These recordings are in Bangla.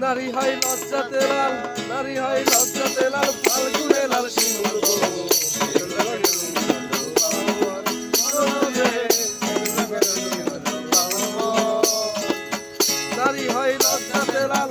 নারী হয় লজ্জাতে লাল নারী হয় লজ্জাতে লাল ফাল্গুনে লাল শিমুল নারী হয় লজ্জাতে লাল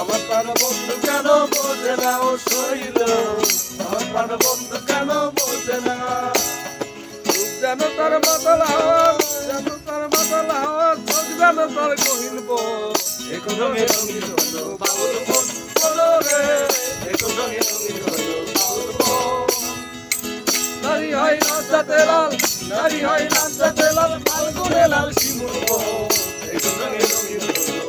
আমার প্রাণ বন্ধু কেন বোঝে না ও শৈল? আমার প্রাণ বন্ধু কেন বোঝে না? যেন তার মাতাল যেন তার মাতাল যেন তার কহিল এখন নারী হয় লাল, নারী হয় লজ্জাতে লাল, ফাল্গুনে লাল শিমুল এখন রঙে রঙিন হলো